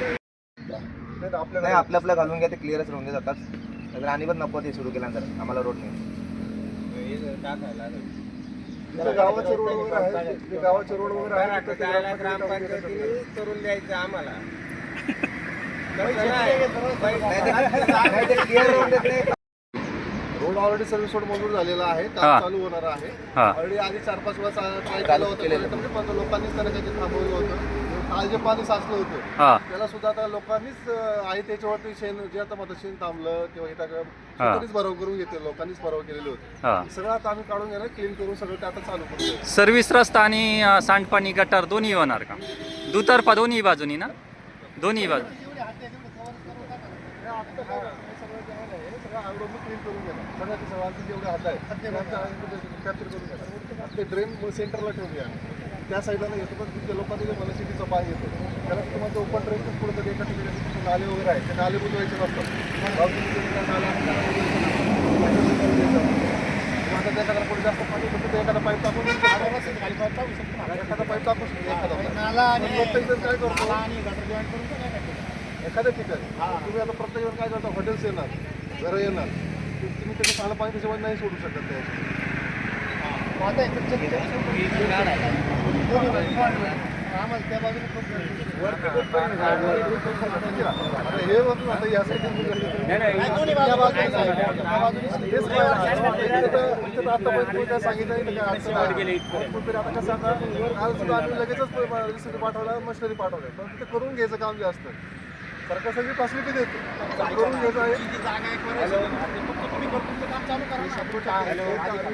नाही तर आपल्याला नाही आपलं आपलं घालून घ्या ते क्लिअरच राहून जातात. नंतर आणि पण नको ते सुरू केल्यानंतर. आम्हाला रोड नाही. हे गावाचे रोड वगैरे आहे गावाचे रोड वगैरे आहे तिथे त्याला ग्रामपंचायतीने करून द्यायचं आम्हाला. पैसे नाही. नाही ते क्लिअर राहून देत नाही. रोड ऑलरेडी सर्व्हिस रोड मंजूर झालेला आहे. हा. काम चालू होणार आहे. हा. ऑलरेडी आधी चार पाच वेळा ट्राय केलं होतं केलेलं. म्हणजे पण लोकांनीच त्याला काहीतरी थांबवलं होतं. काल जे पाणी साचलं होतं हा. त्याला सुद्धा आता लोकांनीच अं, आहे त्याच्यावरती शेण जे आता माझं शेण थांबलं किंवा हे टाकलं हा. स्वतःनीच भराव करून घेतले लोकांनीच भराव केलेले होते. हा. सगळं आता आम्ही काढून घेणार क्लीन करून सगळं ते आता चालू करू सर्व्हिस रस्ता आणि अ, सांडपाणी गटार दोन्ही होणार का? दुतर्फा दोन्ही बाजूनी ना? दोन्ही बाजू. क्लीन करून घेणार सगळ्याचे सगळ्यांचे जेवढे हात आहेत कॅप्चर करून ते ड्रेन सेंटरला ठेवूया. त्या साईडला नाही येतो पण तिथे लोकांनी जे मला सिटीचं पाणी येतो त्याला तुम्हाला ते ओपन ड्रेनच पुढे तरी एका ठिकाणी नाले वगैरे आहेत ते नाले बुजवायचे नसतात आहे, आता त्याच्याकडे पुढे जास्त पाणी तर एखादा पाईप टाकून देऊ शकतो. एखादा पाईप टाकू शकतो एखादा. पण प्रत्येक जण काय करतो? एखाद्या ठिकाणी. तुम्ही आता प्रत्येक जण काय करता? हॉटेल्स येणार घरं येणार. त्याचं चांगलं पाणी त्याच्यामध्ये नाही सोडू शकत त्या आता हे आता या त्या आतापर्यंत सांगितलं आता कसं आता काल सुद्धा आम्ही लगेचच पाठवला मशिनरी पाठवल्या पण तिथे करून घ्यायचं काम जे असतं सरकार सगळी फॅसिलिटी देते करून घ्यायचं आहे.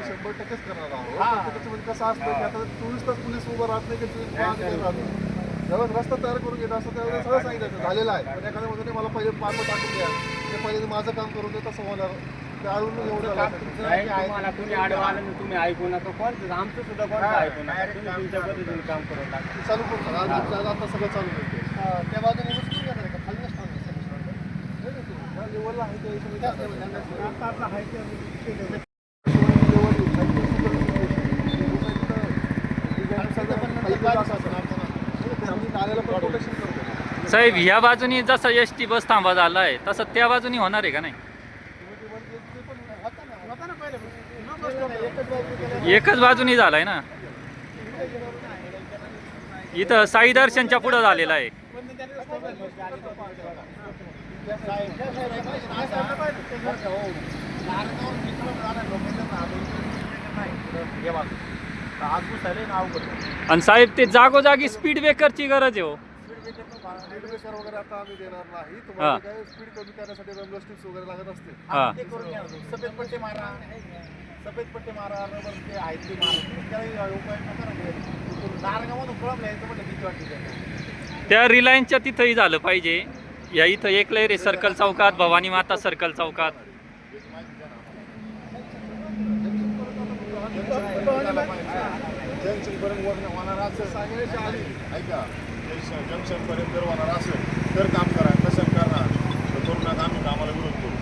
शंभर टक्केच करणार आहोत. त्याच्यामध्ये कसं असतं की आता चोवीस तास पोलीस उभं राहत नाही की चोवीस राहत ज्यावेळेस रस्ता तयार करून घेत असतं त्यावेळेस सगळं सांगितलं. झालेलं आहे. पण एखाद्या मध्ये मला पहिले पानं टाकून द्या. ते पहिले माझं काम करून दे तसं होणार. ते अळून एवढं तुम्ही आडवा आलं ना, तुम्ही ऐकू नका कोणतं आमचं सुद्धा कोणतं ऐकू नका. तुम्ही तुमच्या पद्धतीने काम करून टाका चालू करून आता सगळं चालू होते त्या बाजूने लेवलला आहे त्या हिशोबाने साहेब ह्या बाजूनी जसं एस टी बस थांबा झाला आहे तसं त्या बाजूनी होणार आहे का नाही? एकच बाजूनी झालाय ना? इथं साई दर्शनच्या पुढं झालेला आहे. आणि साहेब ते जागोजागी स्पीड ब्रेकरची गरज आहे हो. वगैरे आता आम्ही देणार नाही हा. तुम्हाला काय स्पीड कमी करण्यासाठी वगैरे लागत असते हा. सफेद पट्टे मारा सफेद पट्टे मारा रबर ते आहेत ते मारा त्याला उपाय नका नारगामधून कळम वाटते त्या रिलायन्सच्या तिथंही झालं पाहिजे. या इथं एकलैरे सर्कल चौकात भवानी माता सर्कल चौकात जंक्शन पर्यंत वर होणार असेल ऐका जर होणार असेल तर काम करा नसेल करणार तर आम्ही कामाला विरोध करू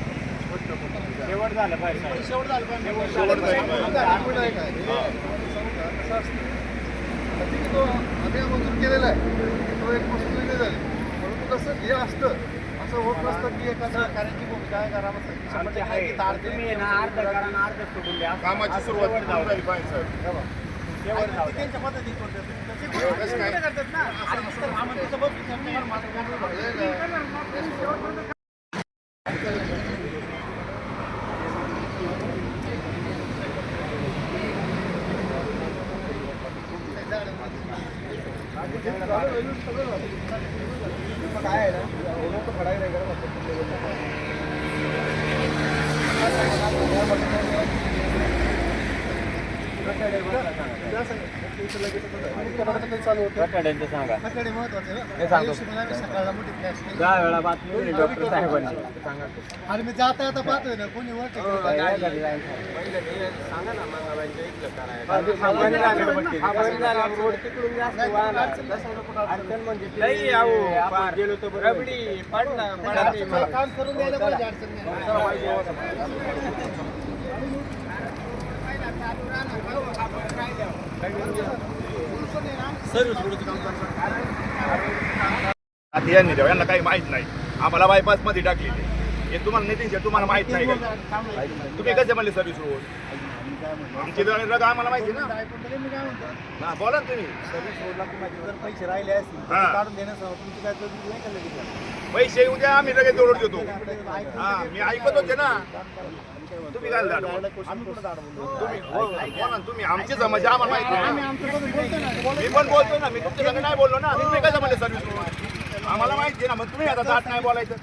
शेवट झालं पाहिजे शेवट झालं पाहिजे. शेवट झालं पाहिजे. हे? कसं तो आम्ही मंजूर केलेला आहे तो एक वस्तू झाली कसं हे असतं. असं होत नसतं की एखादा सरकारची भूमिका आहे करावं आमची आहे तुम्ही आहे ना द्या कामाची असं सुरुवात शेवट जाऊ द्या. झाली पाहिजे साहेब शेवट जाऊ द्या. कसं काय? चालू होतं. रटाड्यांचं सांगा. सकाळी महत्वाचं हे सकाळला मोठी केली. दहा वेळा बातमी दिली डॉक्टर साहेबांनी. सांगा आणि मी जाता जाता पाहतोय ना कोणी वर टेकलं. सांगा ना मंगाबाईच्या इथलं. हा हा मला काम करून द्यायला पाहिजे अडचण नाही. यांनी द्यावं, यांना काही माहीत नाही. आम्हाला बायपासमध्ये टाकलेली हे तुम्हाला नितीन शेठ तुम्हाला माहीत नाही तुम्ही कसे म्हणले सर्व्हिस रोड? आमची रग आम्हाला माहिती ना. हा, बोला ना तुम्ही. सर्व्हिस रोडला कुणाचे जर पैसे राहिले असतील काढून देण्यासह तुमची काय नाही पैसे येऊ द्या आम्ही लगेच जोडून देतो. हा मी ऐकत होते ना. तुम्ही काय हो हो ना तुम्ही. आमची समस्या आम्हाला माहिती. मी पण बोलतो ना मी तुमच्या संग नाही बोललो ना. तुम्ही कसं म्हणले सर्व्हिस आम्हाला माहिती ना मग तुम्ही आता दाट नाही बोलायचं.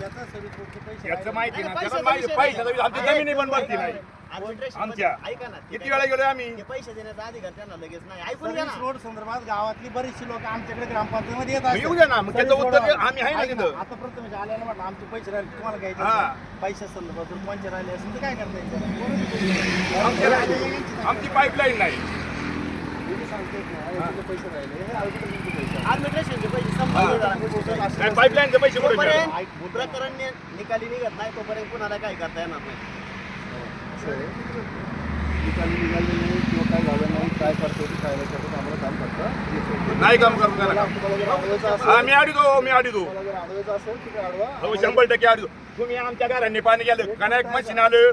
याचं माहिती ना त्याला माहिती पैशाचा आमची जमिनी पण भरती नाही. आमच्या. ऐका ना किती वेळा गेलोय आम्ही? पैसे देण्याचा अधिकार त्यांना लगेच नाही. ऐकून घ्या ना. रोड संदर्भात गावातली बरीचशी लोक आमच्याकडे ग्रामपंचायतमध्ये येत मग येऊ द्या ना मग त्याचं उत्तर. आम्ही आहे ना तिथं. आता प्रथम आल्याला म्हटलं आमचे पैसे राहिले तुम्हाला घ्यायचे. असेल. पैशा संदर्भात जर कोणचे राहिले असेल तर काय करता आमची पाईपलाईन नाही. पैसे पैसे. पैसे पाईपलाईनचे पैसे? तोपर्यंत प्रकरण निकाली निघत नाही तोपर्यंत कुणाला काय करता येणार नाही. असं आहे. निकाली निघाले नाही किंवा काय झालं नाही काय करतो ते काय नाही करतो आम्हाला काम करता. नाही काम करून तुम्हाला देणार. तुम्हाला जर अडवायचं हा असेल मी अडीतो मी अडीतो तुम्हाला जर अडवायचं असेल तर ते अडवा हो शंभर टक्के अडीतो तुम्ही आमच्या घरांनी पाणी गेलं कनेक्ट मशीन आलं.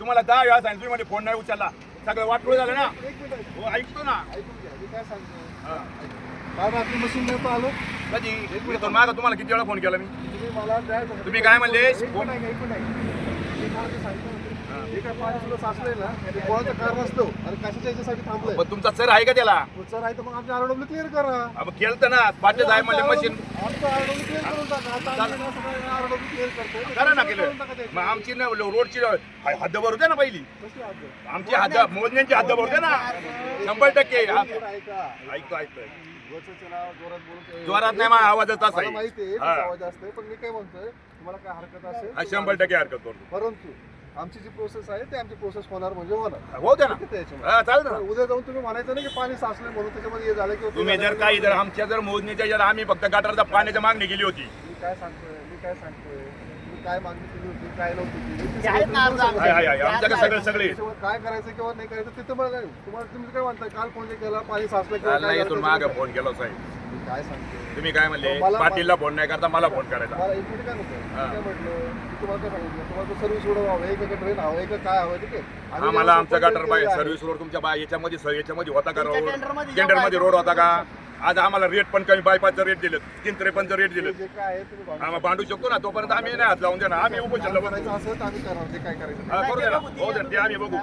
तुम्हाला दहा वेळा सांगितलं तुम्ही मध्ये फोन नाही उचलला. सगळं वाटलं झालं ना? एक मिनिट हो ऐकतो ना. ऐकून घ्या मी काय सांगतो? हा. रात्री मशीन नव्हतं आलो कधी? येतो मागं तुम्हाला किती वेळा फोन केला मी? तुम्ही मला द्या. तुम्ही काय म्हणले? एक मिनिट ऐका, एक मिनिट ऐका. मी काय ते सांगतो. हे काय पाणी सुद्धा साचलंय ना ते कोणाचं कारण असतो आणि कशाच्या याच्यासाठी थांबलंय? तुमचा सर आहे का त्याला? पुढचं आहे तर मग आमच्या आरडब्ल्यू क्लिअर करा. केलं तर ना पाचच आहे म्हणजे मशीन आमचं आरडब्ल्यू क्लिअर करून टाका. आता आम्ही असं काय आरडब्ल्यू क्लिअर करतोय. करा ना करून केलं टाका त्याची. मग आमची ना रोडची हद्द भरू द्या ना पहिली. कसली? आमची हद्द मोजण्यांची हद्द भरू द्या ना. शंभर टक्के. हा. ऐका, ऐका ऐकतो ऐकतोय वरचं चला, जोरात बोलून जोरात नाही मग आवाजच असा मला माहिती आहे आहे तुमचा हा. आवाज असतोय पण मी काय म्हणतोय तुम्हाला काय हरकत असेल हा, शंभर टक्के हरकत करतो. परंतु आमची जी प्रोसेस आहे ते आमची प्रोसेस होणार म्हणजे होणार. हो द्या ना. किती याच्यामध्ये? हा चालेल ना. उद्या जाऊन तुम्ही म्हणायचं नाही की पाणी साचलंय म्हणून त्याच्यामध्ये हे झालं किंवा ते तुम्ही. जर काही जर आमच्या जर मोजणीच्या जर आम्ही फक्त गटारचा पाण्याची मागणी केली होती. मी काय सांगतोय मी काय सांगतोय तुम्ही काय मागणी केली होती काय नव्हती केली ते ते. आमच्याकडे सगळे सगळे. काय करायचं किंवा नाही करायचं तिथं मला नाही तुम्हाला तुम्ही काय म्हणताय काल फोन केला पाणी साचलं काल काय नाही इथून मागे फोन केला साहेब. काय तुम्ही काय म्हणले? मला- पाटीलला फोन नाही करता मला फोन करायचा. मला काय नको मी हा. काय म्हटलं मी तुम्हाला काय सांगितलं? तुम्हाला सर्व्हिस रोड हवं एक ट्रेन हवं काय हवं ठीक आहे. आम्ही आम्हाला आमचा गटर train पाहिजे केलेलं आहे, सर्व्हिस रोड तुमच्या बा- याच्यामध्ये स- याच्यामध्ये होता का रोड टेंडरमध्ये रोड होता का? आज आम्हाला रेट पण कमी बायपासचं रेट दिलं तीन त्रेपन्नचं रेट दिलं जे काय आहे तुम्ही भांडू आम्हाला भांडू शकतो ना तोपर्यंत आम्ही नाही हात लावून देणार. आम्ही उभं शकता. करायचं. असेल तर आम्ही करणार जे काय करायचं. ते. हा, करू दे ना. हो दे ते आम्ही बघू.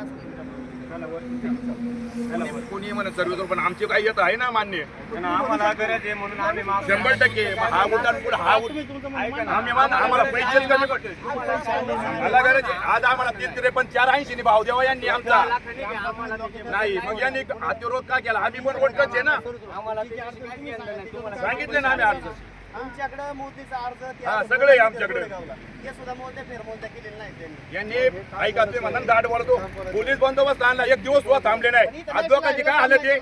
कोणी- कोणी म्हणत सर्व्हिस पण आमची काही येत आहे ना मान्य. पण आम्हाला गरज आहे म्हणून आम्ही मागतो. शंभर टक्के. हा उड्डाण पुढे हा उड- ऐका ना. आम्ही मान आम्हाला कमी पडते मला गरज आहे. आज आम्हाला तीन त्रेपन्न चार ऐंशी भाव द्यावा यांनी आमचा. नाही मग यांनी अतिरोध का केला? आम्ही पण रोड आहे ना? आम्हाला सांगितले ना आम्ही आज आमच्याकडे मोदीचा अर्ज ते हा, अर्ज सगळे आहे ते आमच्याकडे. गोरेगावला. ते सुद्धा मोदे फेरमोदे केलेले नाही त्यांनी. यांनी ऐका तुम्ही म्हणा दाट वळतो. पोलीस बंदोबस्त आणला. एक दिवस सुद्धा थांबले नाही. लोकांची काय हालत आहे?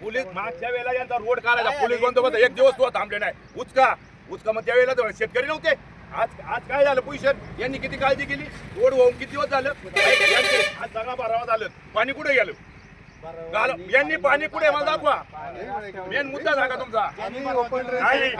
पोलीस मागच्या वेळेला यांचा रोड काढायचा. पोलीस बंदोबस्त एक दिवस सुद्धा थांबले नाही. उचका. उचका मग त्यावेळेला तर शेतकरी नव्हते. आज आज काय झालं? पोझिशन यांनी किती काळजी केली? रोड होऊन किती दिवस झालं? आज सगळा बारावा झालं. पाणी कुठे गेलं? घाल- यांनी पाणी कुठे मला दाखवा. मेन मुद्दा सांगा तुमचा. नाही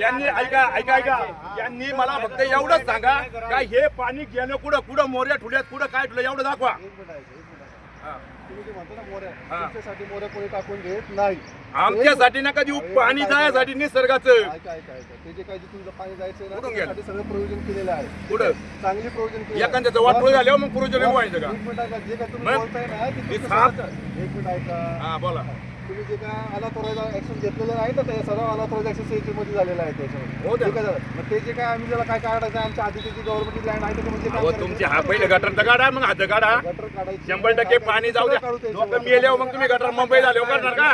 यांनी ऐका ऐका ऐका. यांनी मला फक्त एवढंच सांगा काय हे पाणी गेलं कुठं? कुठं मोर्या ठुल्यात? कुठं काय ठुलं? एवढं दाखवा एक मिनिट ऐका, एक मिनिट ऐका. हा. तुम्ही जे म्हणता ना मोऱ्या हा. तुमच्यासाठी मोऱ्या कोणी टाकून देत नाही. आमच्यासाठी ना कधी पाणी जायसाठी निसर्गाचं. ऐका ऐका ऐका. ते जे काही जे तुमचं पाणी जायचं ना कुठून त्याच्यासाठी सगळं प्रोव्हिजन केलेलं आहे. कुठं? चांगली प्रोव्हिजन केलेलं आहे. एखाद्याचं वाटोळ झाल्यावर मग पुरुष व्हायचं का? एक मिनिट ऐका जे काय तुम्ही मग? बोलताय ना ते हे तुमचं साप- स्वतःचं- एक मिनिट ऐका. हा बोला. तुम्ही जे काय अनाथोरायचा ऍक्शन घेतलेलं आहे ना ते सर्व अनाथोरायचा ऍक्शन सेंचुरी मध्ये झालेलं आहे त्याच्यामध्ये. हो. ठीक आहे? मग ते जे काय आम्ही ज्याला काय काढायचं आहे, आमच्या आधीची जी गव्हर्नमेंट लँड आहे त्याच्यामध्ये काय अहो? तुमचे हा पहिले गटरचा काढा मग हात काढा. गटर काढायची. शंभर टक्के पाणी जाऊ द्या. लोक मेल्यावर मग तुम्ही गटर मुंबई झाले करणार का?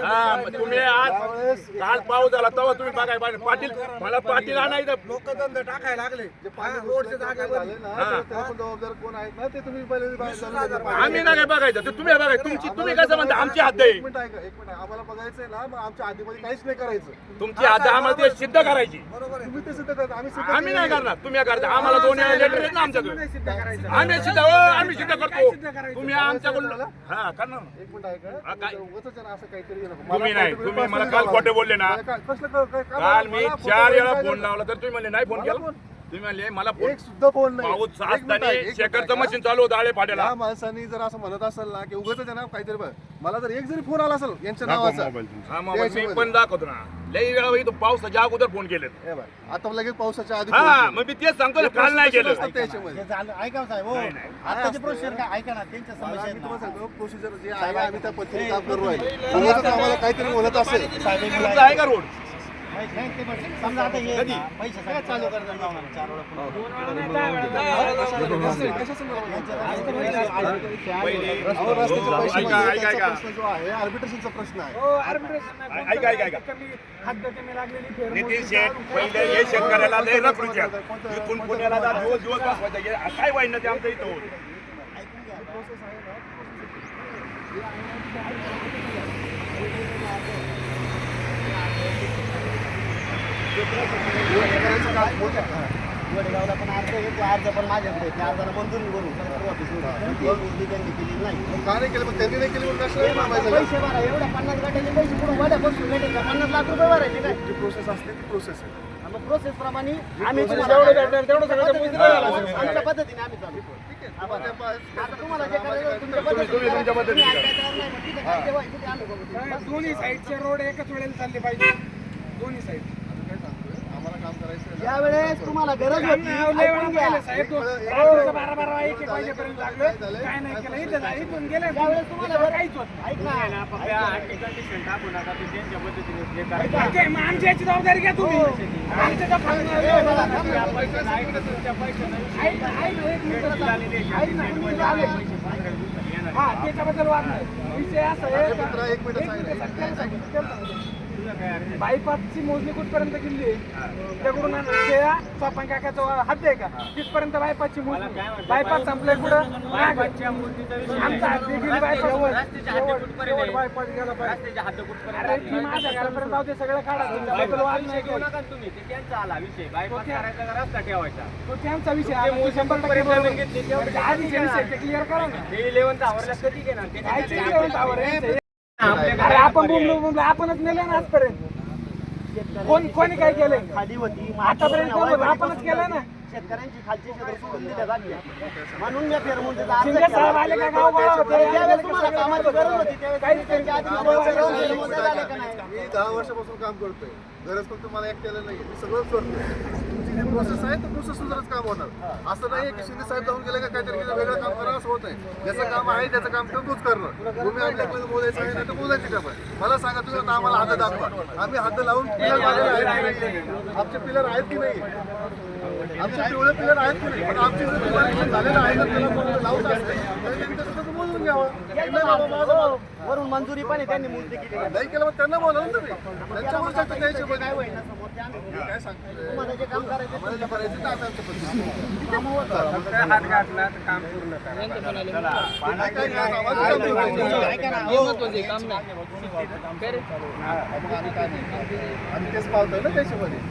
हा मग तुम्ही आज काल पाऊस झाला तेव्हा तुम्ही बघाय पाहिजे पाटील मला पाटील आणायचं. लोकधंदे टाकायला लागले. जे पाणी रोडचे झाले ना हा. त्याला पण जबाबदार कोण आहेत ना ते तुम्ही पहिले बाहेर जाऊन आम्ही नाही काय बघायचं ते तुम्ही बघाय तुमची तुम्ही कसं म्हणता? तुमची हद्द आहे. एक मिनिट ऐका एक मिनिट. आम्हाला बघायचंय ना मग आमच्या आधीमध्ये काहीच नाही करायचं. तुमची हद्द आम्हाला ते सिद्ध करायची. तुम्ही ते सिद्ध करता आम्ही सिद्ध आम्ही नाही करणार. तुम्ही करता. आम्हाला दोन लेटर आहेत ना आमच्याकडे. आम्ही सिद्ध हो, आम्ही सिद्ध करतो. तुम्ही आमच्याकडून हा करणार ना. एक मिनिट ऐका. हा, काय? उगाचच आहे ना असं काहीतरी नको. तुम्ही नाही. काहीतरी तुम्ही मला काल. खोटे बोलले ना. मला काय- कसलं काय- काय- काय- काल मी मला चार वेळा फोन लावला तर तुम्ही म्हणले नाही फोन मला केला? फोन. तुम्ही म्हणले मला फोन एक सुद्धा फोन नाही. पाऊस एक मिनिट असताना आहे, एक मिनिट. शेखरचं आहे. मशीन चालू होतं आळे पाट्याला या माणसाने जर असं म्हणत असेल ना की उगाच आहे ना काहीतरी बघ मला जर एक जरी फोन आला असेल यांच्या नावाचा हा मग मी पण दाखवतो ना. लई वेळा इथं पावसाच्या अगोदर फोन केलेत. हे बघ, आता लगेच पावसाच्या आधी हा केला. मग मी तेच सांगतो ना हे काल नाही process केलं. असतात ऐका साहेब हो. नाही, नाही. आताची प्रोसिजर काय? ऐका ना त्यांच्या मला समस्या मी तुम्हाला. सांगतो प्रोसिजर जे आहे आम्ही त्या पद्धतीने काम करू उगाच आम्हाला काहीतरी बोलत असेल. साहेब, एक तुमचा आहे का रोड? ते समजा आता हे ना, पैसे सगळे चालू आम्हाला चार वेळा आर्बिट्रेशनचा प्रश्न आहे शेतकऱ्याला इथून पुण्याला जा दिवस दिवस काय वाईट ना ते आमचं इथं होत आहे. वडगावला पण अर्ज आहे ते अर्ज पण माझ्याकडे. त्या अर्जाला मंजुरी करू. पण त्यांनी नाही का नाही केलं त्यांनी नाही केली मग कशाला मागायचं पैसे भरा एवढ्या पन्नास पैसे पन्नास लाख रुपये भरायचे काय जी प्रोसेस असते ती प्रोसेस आहे मग प्रोसेस प्रमाणे आम्ही तुम्हाला- तेवढं सगळं. आमच्या पद्धतीने आम्ही चालू तुम्हाला दोन्ही साईडचे रोड एकाच वेळेला चालले पाहिजे. दोन्ही साईड आम्ही काय सांगतोय आम्हाला काम करायचं आहे ना. ज्यावेळेस तुम्हाला गरज होती. ऐकून घ्या. साहेब एक- रात्रीचं बारा बारा एक एक वाजेपर्यंत लागलं. काय नाही केलं? इथं जा- इथून गेले. ज्यावेळेस तुम्हाला गरज- काहीच होत नाही. ऐक. ना, ऐक. आमची याची जबाबदारी घ्या तुम्ही. आमच्या थांब ना. ऐक. ना, ऐक. ना, एक मिनिट. ऐक ना, तुम्ही आले. हा त्याच्याबद्दल वाद नाही. विषय असा आहे का- एक मिनिट सांग. बायपासची मोजणी कुठपर्यंत केली? आहे दगडून त्या सोपान काकाचं हद्द आहे का? तिथपर्यंत बायपासची मोजणी. बायपास संपलंय कुठं. आमचा हद्द गेली बायपास बायपास गेला पाहिजे माझ्या घरापर्यंत जाऊ दे सगळं काढा. तो त्यांचा विषय. आहे. तो शंभर टक्के बरोबर. आहे. आधीचे विषय क्लिअर करा ना. ते 11th hour आहे? अरे आपण बोंबलो बोंबलो आपणच नेलं ना आजपर्यंत. कोण कोणी काय केलंय? खाली होती आतापर्यंत कोण होतं? आपणच केलं ना? शेतकऱ्यांची खालची क्षेत्र सोडून दिल्या जाते म्हणून मी फेरमुंडीचा अर्ज शिंदे साहेब आले का गाव गोळा होते ज्यावेळेस तुम्हाला कामाची गरज होती. त्यावेळेस काही त्यांच्या आधी कामाची मोजणी गरज करून होती. मोजणी झाली का नाही? मी दहा वर्षापासून काम करतोय. गरज फक्त मला एकट्याला नाही मी सगळंच करतोय तुमची जी प्रोसेस आहे तर प्रोसेसनुसारच काम होणार. असं नाही की शिंदे साहेब जाऊन गेले का काहीतरी वेगळं काम करा असं होत नाही. ज्याचं काम आहे त्याचं काम तर तूच करणार तुम्ही आमच्याकडे बोलायचं आहे तर बोलायची काम आहे मला सांगा तुम्ही आता आम्हाला हात दाखवा. आम्ही हात लावून पिलर मारलेले आहेत की नाही? आमचे पिलर आहेत की नाही? आमचे पिवळे पिलर आहेत की नाही? पण आमचे जर पिलर झालेलं आहे तर त्याला लावून लावत असते तर त्यांनी तसं बोलून घ्यावं. नाही बाबा माझं वरून मंजुरी पण आहे त्यांनी मोजणी केली. नाही केलं मग त्यांना बोला ना तुम्ही. त्यांच्यावर शकता. काय होईल ना समोर ते आम्ही मी काय सांगतोय तुम्हाला जे काम करायचं आम्हाला जे करायचं आता हात घातला तर काम पूर्ण करा. काय आम्ही तेच पावतोय ना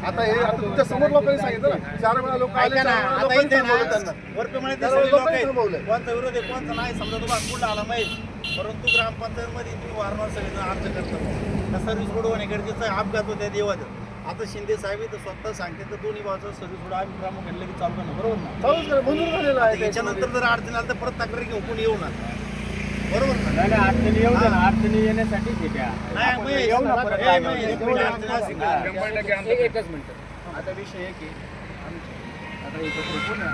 आता हे आता तुमच्यासमोर लोकांनी सांगितलं ना. चार वेळा लोक आले लोकांनी थांबवलं त्यांना. वरपेमाळे लोकांनी. कोणचा विरोध आहे कोणचा नाही समजा तुम्हाला कुठला आला माहीत. परंतु ग्रामपंचायतमध्ये तुम्ही वारंवार सगळेजण अर्ज करतात सर्व्हिस रोड होणे गरजेचं आहे अपघात होत्या देवात आता शिंदे साहेब इथं स्वतः सांगते तर दोन्ही बाजूचं सर्व्हिस रोड आम्ही ग्रामपंचायत लगेच चालू करणार बरोबर ना चालूच करा मंजूर झालेलं आहे याच्यानंतर जर अडचण आली तर परत तक्रार घेऊन कोणी येऊ नका बरोबर ना नाही नाही, अडचणी येऊ दे ना अडचणी येण्यासाठी ठीक आहे नाही, आपण मग येऊ ना परत अडचण असेल ना, ना, आमचं एक- एकच मिनिट आता विषय आहे आमच्या आता एकत्र कोण आहे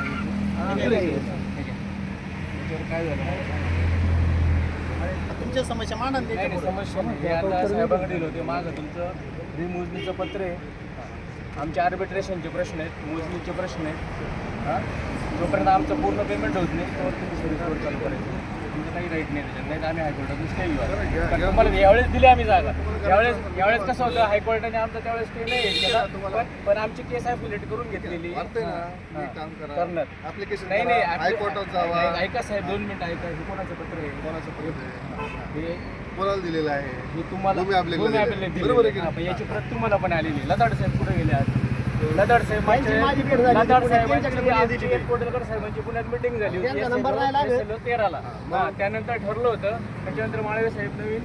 आम्ही? ठीक आहे. काय झालं तुमच्या समस्या मांडा ना नाही नाही, त्याच्यापुढे. समस्या नाही. हे आता साहेबांकडे दिलं होते. माझं तुमचं रिमोजनीचं पत्र आहे. आमचे आर्बिट्रेशनचे प्रश्न आहेत मोजणीचे प्रश्न आहेत. हां? जोपर्यंत आमचं पूर्ण पेमेंट होत नाही तोवर तुम्ही चालू करायचं. तुमचे काही राईट नाही त्याच्यात. नाही तर आम्ही हायकोर्टातून स्टे घेऊ पण तुम्हाला यावेळेस दिली आम्ही जागा. यावेळेस यावेळेस कसं होतं हायकोर्टाने आमचा त्यावेळेस स्टे नाही. केला पण पण आमची केस ॲफिलेट करून घेतलेली. वाटतंय ना? तुम्ही काम करा. करणार. ऍप्लिकेशन नाही नाही हायकोर्टात नाही, जावा ऐका साहेब दोन मिनिटं ऐका. हे कोणाचं पत्र आहे? कोणाचं पत्र आहे? हे कोणाला दिलेलं आहे? हे तुम्हाला भूमी. बरोबर आहे की नाही? याची प्रत तुम्हाला पण आलेली लदाड साहेब कुठे गेले आज? लदाड साहेब त्यांची माझी भेट झाली. लदाड साहेबांची त्यांच्याकडे आमची दिली. कोटेलकर साहेबांची पुण्यात मिटिंग झाली होती त्यांचा नंबर नाही लागत. SL तेराला हा, त्यानंतर ठरलं होतं त्याच्यानंतर माळवे साहेब नवीन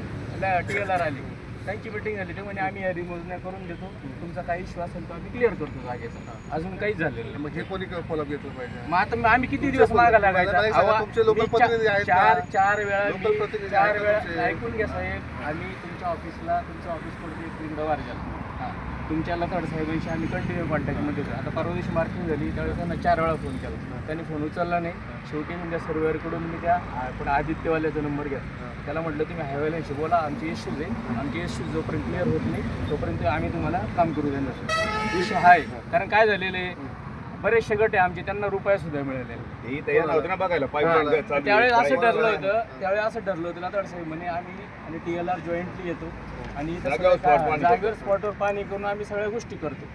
टी एल आर आली त्यांची मिटिंग झाली ते म्हणे आम्ही या रिमोजण्या करून देतो. तुमचा काही इश्यू असेल तर आम्ही क्लिअर करतो जागेचा. अजून काहीच झालेलं नाही. मग हे कोणी फॉलोअप घेतलं पाहिजे? मग आता आम्ही किती दिवस मागा लागायचा? मला सांगा, तुमचे मी चा- चार? चार वेळा Local मी- प्रतिनिधी चार आहेत वेळा तुमचे. ऐकून घ्या साहेब आम्ही तुमच्या ऑफिसला तुमच्या ऑफिसकडे एक विंडो गेलो तुमच्या लताड साहेबांशी आम्ही कंटिन्यू कॉन्टॅक्टमध्ये होतो. आता परवा दिवशी मार्किंग झाली त्यावेळेस त्यांना चार वेळा फोन केला. त्यांनी फोन उचलला नाही. शेवटी मी त्या सर्वेअरकडून मी त्या पण आदित्यवाल्याचा नंबर घ्या त्याला म्हटलं तुम्ही हायवेल्यांशी बोला आमचे इश्यूज आहे. आमचे इश्यूज जोपर्यंत क्लिअर होत नाही तोपर्यंत आम्ही तुम्हाला काम करू देणार. विषय आहे कारण काय झालेलं आहे? बरेचसे गट आहे आमचे त्यांना रुपया सुद्धा ही. आहे, त्यावेळेस असं ठरलं होतं त्यावेळेस असं ठरलं होतं ना साहेब म्हणे आम्ही आणि टी एल आर जॉईंटली येतो. आणि जागेवर स्पॉटवर पाणी करून आम्ही सगळ्या गोष्टी करतो.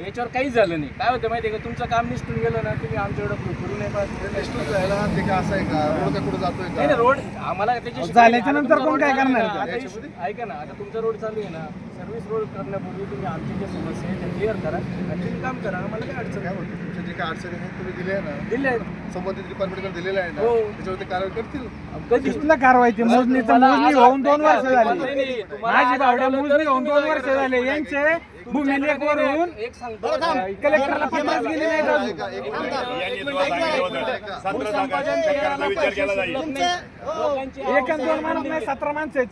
याच्यावर काहीच झालं नाही. काय होतं माहिती आहे का तुमचं काम निसटून गेलं ना तुम्ही आमच्याकडे नाही पाहिजे निष्ठून जायला ते काय असं आहे का? रोड काय कुठे जातोय नाही का? नाही, रोड आम्हाला त्याच्याशी झाल्याच्यानंतर कोण काय करणार? आता इश- ऐका ना आता तुमचा रोड चालू आहे ना सर्व्हिस रोड करण्यापूर्वी तुम्ही आमची जे समस्या आहे त्या क्लिअर करा आणि तुम्ही काम करा आम्हाला काय अडचण काय. म्हणतो तुमच्या जे काय अडचणी आहेत तुम्ही दिले आहे ना? दिले आहेत. संबंधित डिपार्टमेंटकडे दिलेलं आहे ना? हो. त्याच्यावरती कारवाई करतील? कधी? कुठलं कारवाई ती? मोजणी तर तुम्हाला मोजणी होऊन दोन वर्ष झाली. माझी भावड्या मोजणी होऊन दोन वर्ष झाले? यांचे भूमिलेखवरून एक सांगतो. कलेक्टरला पत्रच गेले एक दोन माणूस नाही सतरा माणसं?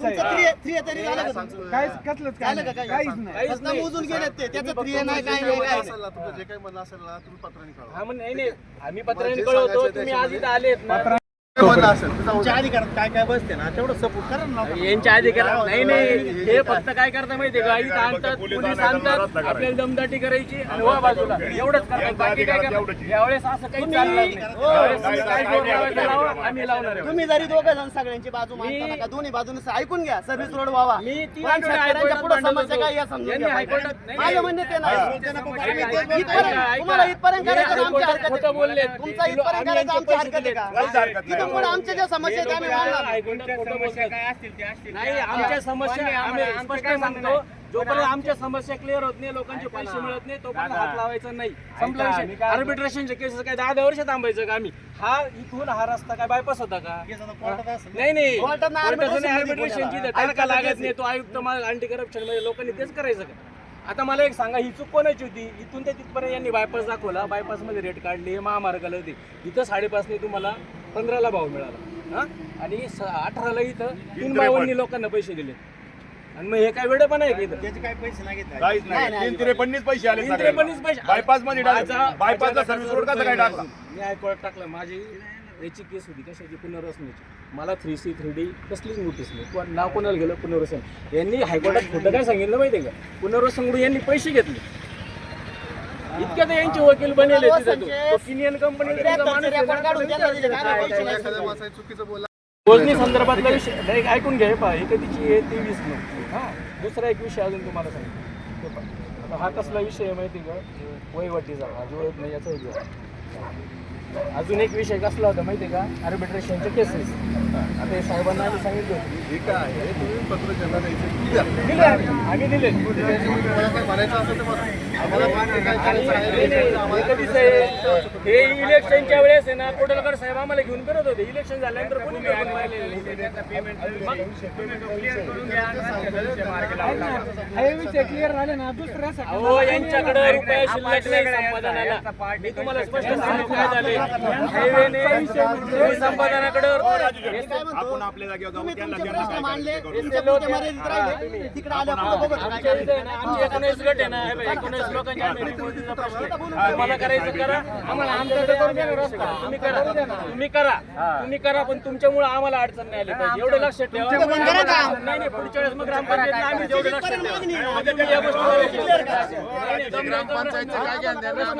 काहीच कसलंच काय? काहीच नाही. मोजून ते. त्याचं थ्री नाही काय जे नाही काही काय म्हणणं असेल ना, तुम्ही पत्राने कळवा हा आम्ही पत्राने कळवतो तुम्ही आज इथं आलेत तुमच्या. अधिकारात काय काय बसते ना तेवढं सपोर्ट करा ना यांच्या अधिकारात नाही नाही. हे फक्त काय करता माहितीये का? आणतात पोलीस रस्ता आपल्याला दमदाटी करायची आणि वा बाजूला. एवढंच करतात. बाकी काय करतात यावेळेस असं काही चालणार नाही. लावा, आम्ही लावणार तुम्ही जरी दोघं जण सगळ्यांची बाजू मानता नका दोन्ही बाजूने ऐकून घ्या. सर्व्हिस रोड व्हावा. मी पुढे समस्या. काय या समजून माझं. म्हणणं ते नाही. तुम्हाला इथपर्यंत करायचं आमची हरकत बोलले आहे. तुमचा इथपर्यंत करायचं आमची हरकत आहे का? पुढे आमच्या ज्या समस्या आहेत आम्ही मांडणार. नाही. आमच्या समस्या आम्ही स्पष्ट सांगतो. जोपर्यंत आमच्या समस्या क्लिअर होत नाही लोकांचे पैसे मिळत नाही तोपर्यंत हात लावायचा नाही. संपला विषय. आर्बिट्रेशनच्या केसेस काय दहा दहा वर्ष थांबायचं का आम्ही? हा इथून हा रस्ता काय बायपास होता का? नाही नाही. कोर्टात ना कोर्टाचं arbitration नाही मध्ये arbitration ची बोलायला. तारखा ऐकायला लागत नाही तो आयुक्त अँटी करप्शनमध्ये लोकांनी तेच करायचं का? आता मला एक सांगा ही चूक कोणाची होती? इथून ते तिथपर्यंत यांनी बायपास दाखवला. बायपासमध्ये रेट काढले महामार्गाला होते. इथं साडेपाचने तुम्हाला पंधराला भाव मिळाला. हा? आणि स- अठराला इथं तीन बावन्नी लोकांना पैसे दिले. आणि मग हे काय वेळ पण आहे की इथं? त्याचे काही पैसे नाही घेतले. काहीच नाही. तीन त्रेपन्नीस पैसे आले तीन त्रेपन्नीस पैसे. बायपासमध्ये सर्व्हिस रोड कसा काय टाकला? मी हायकोर्ट टाकलं. माझी याची केस होती कशाची? पुनर्वसनाची मला थ्री सी थ्री डी कसलीच नोटीस नाही. पण नाव कोणाला गेलं? पुनर्वसन यांनी हायकोर्टात खोटं काय सांगितलं माहिती आहे का पुनर्वसन यांनी पैसे घेतले. इतक्यात यांचे वकील बनेले किनियन कंपनी मोजणी संदर्भातला विषय ऐकून घ्या हे पहा. हे कधीची आहे तेवीस नऊ. हां. दुसरा एक विषय अजून तुम्हाला सांगतो. हे कसला विषय आहे माहिती आहे का? वहिवाटीचा. हा जुळत नाही याचा एक अजून एक विषय कसला होता माहिती आहे का आर्बिट्रेशनचे केसेस आता हे साहेबांना आम्ही सांगितलं होतं. हे काय आहे? तुम्ही पत्र ज्यांना द्यायचं ते द्या. दिले आम्ही आम्ही दिले त्याच्यामुळे तुम्हाला काय म्हणायचं असेल तर म्हणा. आम्हाला काय काय आणि करायचं आहे, नाही, नाही, ते हे आम्हाला कधीच आहे हे इलेक्शनच्या वेळेस आहे ना कोटलकर साहेब आम्हाला घेऊन फिरत होते. इलेक्शन झाल्यानंतर कोणी नाही. हे विषय क्लिअर झाले ना दुसऱ्या अहो यांच्याकडे रुपये शिल्लक नाही संपादनाला. मी तुम्हाला स्पष्ट सांगतो काय झाले संपादनाकडे आपण आपल्या. ना, आमचे एकोणीस गट आहे ना हे बघ, एकोणीस लोकांचे आम्ही रिपोर्टीचा प्रश्न आहे. तुम्हाला करायचं करा. आम्हाला ना रस्ता तुम्ही करा. तुम्ही करा. तुम्ही करा पण तुमच्यामुळे आम्हाला अडचण नाही आले पाहिजे. एवढं लक्षात ठेवा. नाही नाही पुढच्या वेळेस मग ग्रामपंचायतीला आम्ही जेवढं लक्षात ठेवा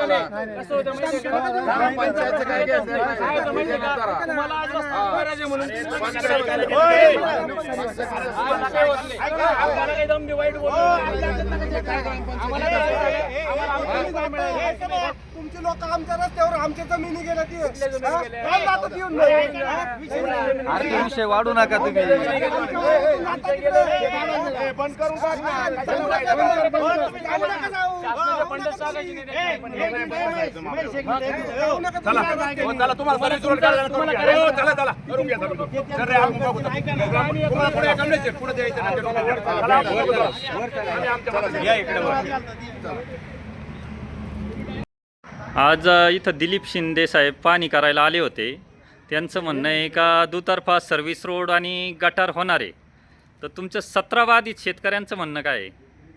या. कसं होतं वाईट बोलू नका. आम्हाला तुमची लोक आमच्या रस्त्यावर आमच्या जमिनी गेल्या ती कुठल्या जमिनी गेल्या? काय जातात येऊन अरे विषय वाढू नका तुम्ही बंद हे चला हो, चला तुम्हाला रोड करून घ्या. हो, चला चला करून. पुढे द्यायचं या इकडे. आज इथं दिलीप शिंदे साहेब पाणी करायला आले होते. त्यांचं म्हणणं आहे का दुतर्फा सर्व्हिस रोड आणि गटार होणार आहे. तर तुमचं सतरा बाधित शेतकऱ्यांचं म्हणणं काय आहे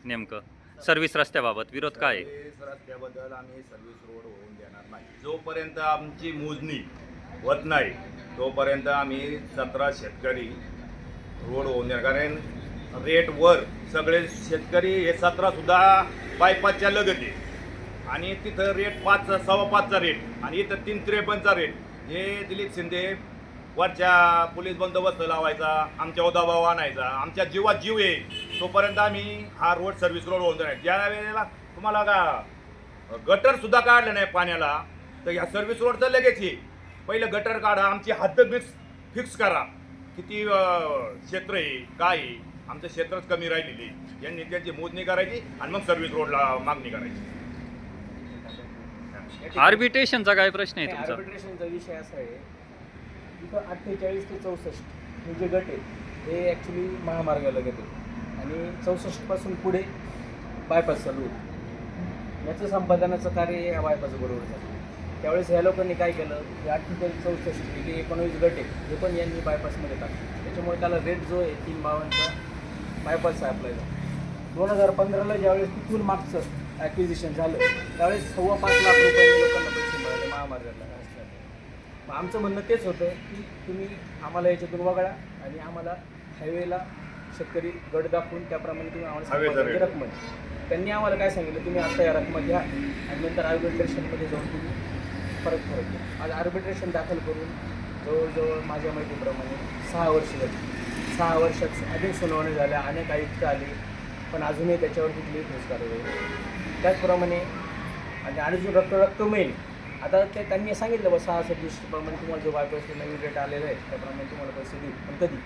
नेमकं? सर्व्हिस रस्त्याबाबत विरोध काय आहे? सर्व्हिस रस्त्याबद्दल आम्ही सर्व्हिस रोड होऊन देणार नाही. जोपर्यंत आमची मोजणी होत नाही तोपर्यंत आम्ही सतरा शेतकरी रोड होऊन देणार. कारण रेटवर सगळे शेतकरी हे सतरा सुद्धा बायपासच्या लगत आहे. आणि तिथं रेट पाच सव्वा पाचचा रेट आणि इथं तीन त्रेपन्नचा रेट हे दिलीप शिंदे वरच्या पोलीस बंदोबस्त लावायचा आमच्या उदाभाव आणायचा आमच्या जीवात जीव आहे तोपर्यंत आम्ही हा रोड सर्व्हिस रोड होऊन जाणार. ज्या वेळेला तुम्हाला का गटरसुद्धा काढलं नाही पाण्याला तर ह्या सर्व्हिस रोडचं लगेच आहे पहिलं गटर काढा आमची हद्द फिक्स फिक्स करा. किती क्षेत्र आहे काय आहे आमचं क्षेत्रच कमी राहिलेली यांनी त्यांची मोजणी करायची आणि मग सर्व्हिस रोडला मागणी करायची. आर्बिट्रेशनचा काय प्रश्न आहे तुमचा? आर्बिट्रेशनचा विषय असा आहे इथं अठ्ठेचाळीस ते चौसष्ट हे जे गट आहेत हे ॲक्च्युली महामार्गाला गट आहे आणि चौसष्टपासून पुढे बायपास चालू होतं. याचं संपादनाचं कार्य या बायपास बरोबर झालं. त्यावेळेस ह्या लोकांनी काय केलं की अठ्ठेचाळीस चौसष्ट हे जे एकोणवीस गट आहे हे पण यांनी बायपासमध्ये टाकलं. त्याच्यामुळे त्याला रेट जो आहे तीन बावनचा बायपास आहे आपल्याला दोन हजार पंधराला ज्यावेळेस तिथून मागचं ॲक्विजिशन झालं. त्यावेळेस सव्वा पाच लाख रुपये लोकांना पैसे मिळाले महामार्गाला मग आमचं म्हणणं तेच होतं की तुम्ही आम्हाला याच्यातून वगळा आणि आम्हाला हायवेला शेतकरी गट दाखवून त्याप्रमाणे तुम्ही आम्हाला रक्कम. त्यांनी आम्हाला काय सांगितलं? तुम्ही आता या रक्कम घ्या आणि नंतर आर्बिट्रेशनमध्ये जाऊन तुम्ही परत फरक घ्या. आज आर्बिट्रेशन दाखल करून जवळजवळ माझ्या माहितीप्रमाणे सहा वर्ष झाली. सहा वर्षात अनेक सुनावणी झाल्या अनेक आयुक्त आले पण अजूनही त्याच्यावर कुठलीही ठोस कारवाई. त्याचप्रमाणे आणि अजून रक्त रक्कमेल आता ते त्यांनी सांगितलं बा सहा सदृष्टप्रमाणे तुम्हाला जो बायपास नवीन रेट आलेला आहे त्याप्रमाणे तुम्हाला पैसे देऊ पण कधी?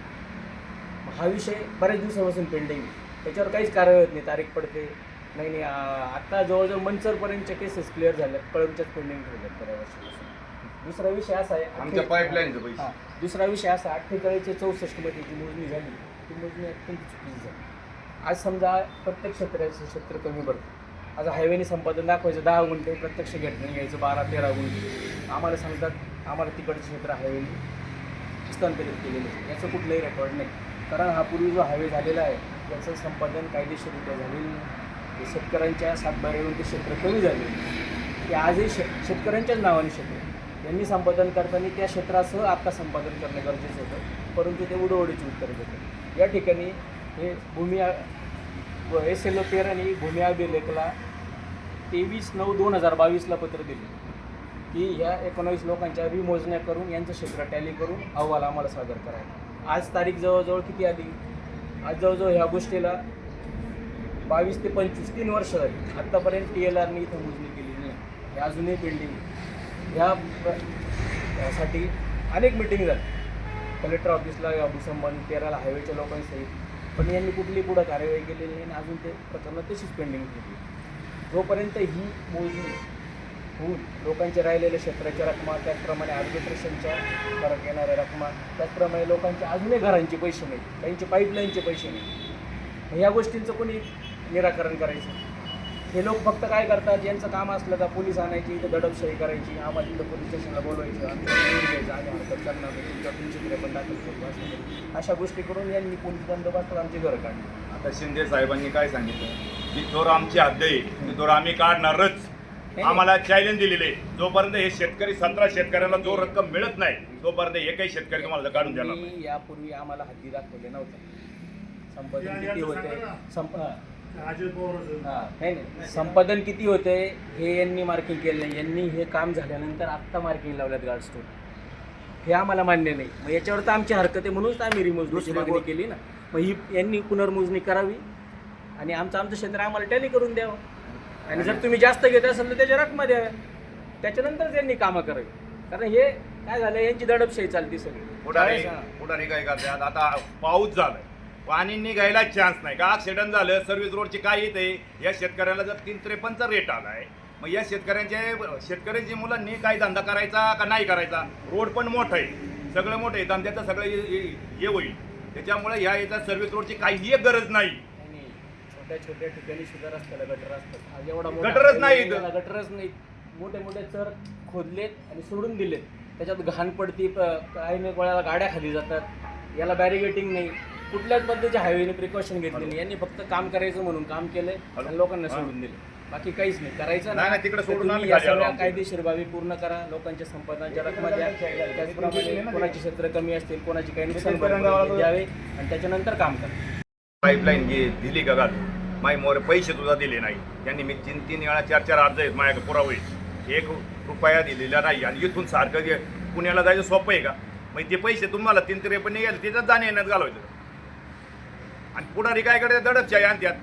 हा विषय बऱ्याच दिवसापासून पेंडिंग त्याच्यावर काहीच कारवाई होत नाही. तारीख पडते. नाही नाही आ- आता जवळजवळ मंचरपर्यंतच्या केसेस क्लिअर झाल्या कळमच्याच पेंडिंग ठेवल्यात बऱ्या वर्षापासून. दुसरा विषय असा आहे आमच्या पाईपलाईनचे पैसे. दुसरा विषय असा अठ्ठेचाळीसचे चौसष्टमध्ये जी मोजणी झाली ती मोजणी अत्यंत चुकीची झाली. आज समजा प्रत्येक क्षेत्राचं क्षेत्र कमी पडतं. आज हायवेने संपादन दाखवायचं दहा गुंठे प्रत्यक्ष घेतलं घ्यायचं बारा तेरा गुंठे. आम्हाला सांगतात आम्हाला तिकडचं क्षेत्र हायवेने हस्तांतरित केलेलं आहे. याचं कुठलंही रेकॉर्ड नाही. कारण हा पूर्वी जो हायवे झालेला आहे त्याचं संपादन कायदेशीररित्या झालेलं नाही. शेतकऱ्यांच्या सातबाऱ्यावरून ते क्षेत्र कमी झाले ते आजही शे शेतकऱ्यांच्याच नावाने क्षेत्र त्यांनी यांनी संपादन करताना त्या क्षेत्रासह आत्ता संपादन करणं गरजेचं होतं. परंतु ते उडवडीची उत्तरं देतात. या ठिकाणी हे भूमी व एस एल ओ पेरांनी भूमी अभिलेखला तेवीस नऊ दोन हजार बावीसला पत्र दिले. की ह्या एकोणावीस लोकांच्या विमोजण्या करून यांचं क्षेत्र टॅली करून अहवाल आम्हाला सादर करायला. आज तारीख जवळजवळ किती आली? आज जवळजवळ ह्या गोष्टीला बावीस ते पंचवीस तीन वर्ष झाली. आत्तापर्यंत टी एल आरने इथं मोजणी केली नाही. हे अजूनही बिल्डिंग ह्यासाठी अनेक मिटिंग झाली. कलेक्टर ऑफिसला भूसंबंध तेराला हायवेच्या लोकांसहित पण यांनी कुठली पुढं कार्यवाही केलेली नाही आणि अजून ते प्रकरणं तशीच पेंडिंग ठेवली जोपर्यंत ही मोजणी होऊन लोकांच्या राहिलेल्या क्षेत्राच्या रकमा त्याचप्रमाणे आर्बिट्रेशनच्या फरक येणाऱ्या रकमा त्याचप्रमाणे लोकांच्या अजूनही घरांचे पैसे नाही त्यांचे पाईपलाईनचे पैसे नाही या गोष्टींचं कोणी निराकरण करायचं? हे लोक फक्त काय करतात यांचं काम असलं का पोलीस आणायची इथं दडपशाही करायची आम्हाला इथं पोलीस स्टेशनला बोलवायचं आमचं आम्ही हरकत करणार नाही तुमच्या त्रेपन्न दाखल करू असं. अशा गोष्टी करून यांनी पोलीस बंदोबस्त आमची घरं काढली. आता शिंदे साहेबांनी काय सांगितलं? की जोर आमची हद्द आहे आम्ही काढणारच. आम्हाला चॅलेंज दिलेले जोपर्यंत हे शेतकरी सतरा शेतकऱ्याला जो रक्कम मिळत नाही तोपर्यंत एकही शेतकरी तुम्हाला काढून देणार मी यापूर्वी आम्हाला हद्दी दाखवले नव्हतं संपादन किती होते संप संपादन किती होते हे यांनी मार्किंग केलं नाही. यांनी हे काम झाल्यानंतर आत्ता मार्किंग लावल्यात गार्ड स्टोन हे आम्हाला मान्य नाही. मग याच्यावर तर आमची हरकत आहे म्हणूनच आम्ही रिमोजनीची मागणी केली ना. मग ही यांनी पुनर्मोजणी करावी आणि आमचं आमचं क्षेत्र आम्हाला टॅली करून द्यावं. आणि जर तुम्ही जास्त घेत असाल तर त्याच्या रकमा द्याव्या. त्याच्यानंतर त्यांनी कामं करावी. कारण हे काय झालं यांची दडपशाही चालती सगळी. पुढारी. पुढारी काय करतात? आता पाऊस झालाय. पाणी निघायला चान्स नाही. का ऍक्सिडेंट झालं सर्व्हिस रोडची काय येते या शेतकऱ्याला जर तीन त्रेपन्नचा रेट आलाय मग या शेतकऱ्यांचे शेतकऱ्यांची मुलांनी काय धंदा करायचा का नाही करायचा? रोड पण मोठं आहे. सगळं मोठं आहे. धंद्याचं सगळं हे- होईल. त्याच्यामुळे ह्या याचा सर्व्हिस रोडची काही एक गरज नाही. छोट्या छोट्या ठिकाणी सुद्धा रस्त्याला गटर असतात. एवढा गटरच नाही गटरच नाही. मोठे मोठे चर खोदलेत आणि सोडून दिलेत. त्याच्यात घाण पडती काही नाही गोळ्याला गाड्या खाली जातात. याला बॅरिगेटिंग नाही. कुठल्याच पद्धतीच्या हायवेने प्रिकॉशन घेतली नाही. यांनी फक्त काम करायचं म्हणून काम केलंय आणि लोकांना सोडून दिले. बाकी काहीच नाही. करायचं नाही, तिकडे सोडून या सगळ्या. कायदेशीर बाबी पूर्ण करा. लोकांच्या संपादनाच्या रकमा द्या. त्याचप्रमाणे कोणाची क्षेत्र कमी असतील कोणाची काही नुकसान द्यावे आणि त्याच्यानंतर काम करा. पाईपलाईन घे दिली घाल माई मोर पैसे सुद्धा दिले नाही. त्यांनी मी तीन तीन वेळा चार चार अर्ज आहेत माझ्याकडे पुरावे एक रुपया दिलेला नाही आणि इथून सारखं पुण्याला जायचं सोपं आहे का? मग ते पैसे तुम्हाला तीन त्रेपन्न गेले त्याच्यात जाणे येण्यात घालवायचं. आणि पुढारी काय दडपशाही आणत्यात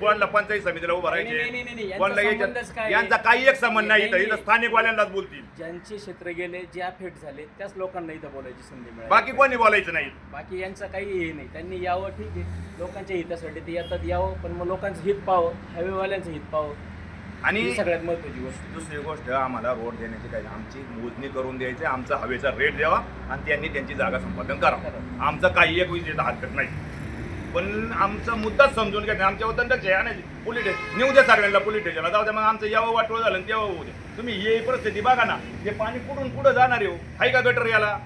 कोणाला पंचायत समितीला उभं नाही, नाही, नाही, नाही, राहायचे यांचा कोणाला संबंधच याच्यात काय? आहे? यांचा काही एक संबंध नाही इथं. नाही, इथं नाही. स्थानिक वाल्यांनाच बोलतील. ज्यांचे क्षेत्र गेले जे अफेक्ट झाले त्याच लोकांना इथं बोलायची संधी मिळाली. बाकी कोणी बोलायचं नाही. बाकी यांचं काही हे नाही. त्यांनी यावं ठीक आहे. लोकांच्या हितासाठी ते येतात यावं पण मग लोकांचं हित पाहावं हायवेवाल्यांचं हित पाहावं. आणि ही सगळ्यात महत्वाची गोष्ट. दुसरी गोष्ट आम्हाला रोड देण्याची काही आमची मोजणी करून द्यायची. आमचा हवेचा रेट द्यावा आणि त्यांनी त्यांची जागा संपादन करावं. आमचं काही एक विजेता हरकत नाही. पण आमचा मुद्दाच समजून घ्या आमच्या दंडच आहे नाही पोलीस स्टेशन नेऊ द्या सगळ्यांना पोलीस स्टेशनला जाऊ द्या मग आमचं यावं वाटवं झालं आणि तेव्हा होऊ द्या. तुम्ही ही परिस्थिती बघा ना. ते पाणी कुठून कुठं जाणार आहे हो? आहे का गटर याला?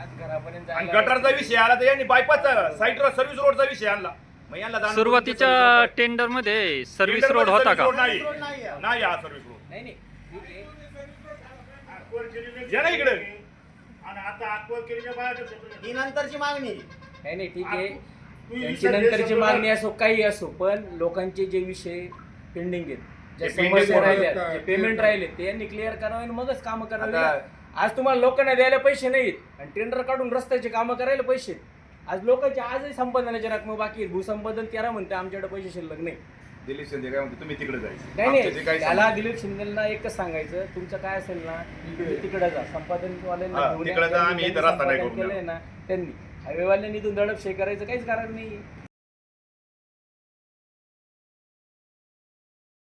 आज घरापर्यंत आणि गटरचा विषय आला तर यांनी बायपासचा साईड सर्व्हिस रोडचा विषय आणला. मग यांना जाणं- सुरुवातीच्या टेंडरमध्ये सर्व्हिस रोड होता का? नाही. नाही हा सर्व्हिस रोड नाही नाही. ठीक आहे. या ना इकडे. ही नंतरची मागणी. नाही नाही ठीक आहे. त्यांची नंतरची मागणी असो काही असो पण लोकांचे जे विषय पेंडिंग आहेत ज्या समस्या राहिल्या जे पेमेंट राहिले ते यांनी क्लिअर करावे आणि मगच कामं करावी. आज तुम्हाला लोकांना द्यायला पैसे नाहीत आणि टेंडर काढून रस्त्याचे कामं करायला पैसे. आज लोकांचे आजही संपादनाचे रकम बाकी भूसंपादन करा म्हणते आमच्याकडे पैसे शिल्लक नाही. दिलीप शिंदे काय म्हणते तुम्ही तिकडे जायचं. नाही नाही त्याला दिलीप शिंदेना एकच सांगायचं तुमचं काय असेल ना तुम्ही तिकडे जा. संपादनवाल्यांना या. तिकडे जा, आम्ही रस्ता नाही संपादन केलंय ना त्यांनी. हायवेवाल्यांनी इथून शे करायचं काहीच कारण नाही.